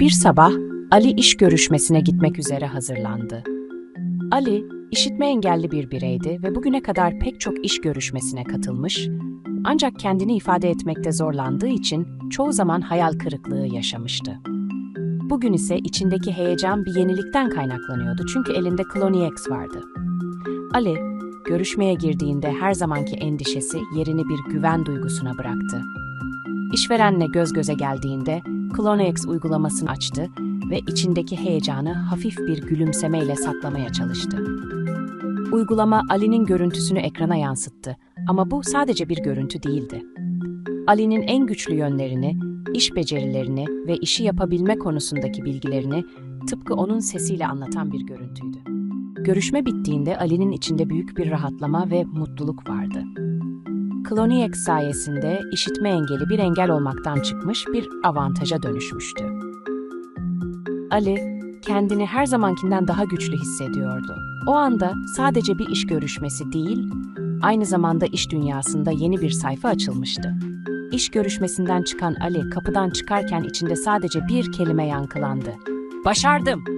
Bir sabah Ali iş görüşmesine gitmek üzere hazırlandı. Ali, işitme engelli bir bireydi ve bugüne kadar pek çok iş görüşmesine katılmış, ancak kendini ifade etmekte zorlandığı için çoğu zaman hayal kırıklığı yaşamıştı. Bugün ise içindeki heyecan bir yenilikten kaynaklanıyordu çünkü elinde Clonix vardı. Ali, görüşmeye girdiğinde her zamanki endişesi yerini bir güven duygusuna bıraktı. İşverenle göz göze geldiğinde Clonex uygulamasını açtı ve içindeki heyecanı hafif bir gülümsemeyle saklamaya çalıştı. Uygulama Ali'nin görüntüsünü ekrana yansıttı ama bu sadece bir görüntü değildi. Ali'nin en güçlü yönlerini, iş becerilerini ve işi yapabilme konusundaki bilgilerini tıpkı onun sesiyle anlatan bir görüntüydü. Görüşme bittiğinde Ali'nin içinde büyük bir rahatlama ve mutluluk vardı. Clonix sayesinde işitme engeli bir engel olmaktan çıkmış bir avantaja dönüşmüştü. Ali, kendini her zamankinden daha güçlü hissediyordu. O anda sadece bir iş görüşmesi değil, aynı zamanda iş dünyasında yeni bir sayfa açılmıştı. İş görüşmesinden çıkan Ali kapıdan çıkarken içinde sadece bir kelime yankılandı. Başardım!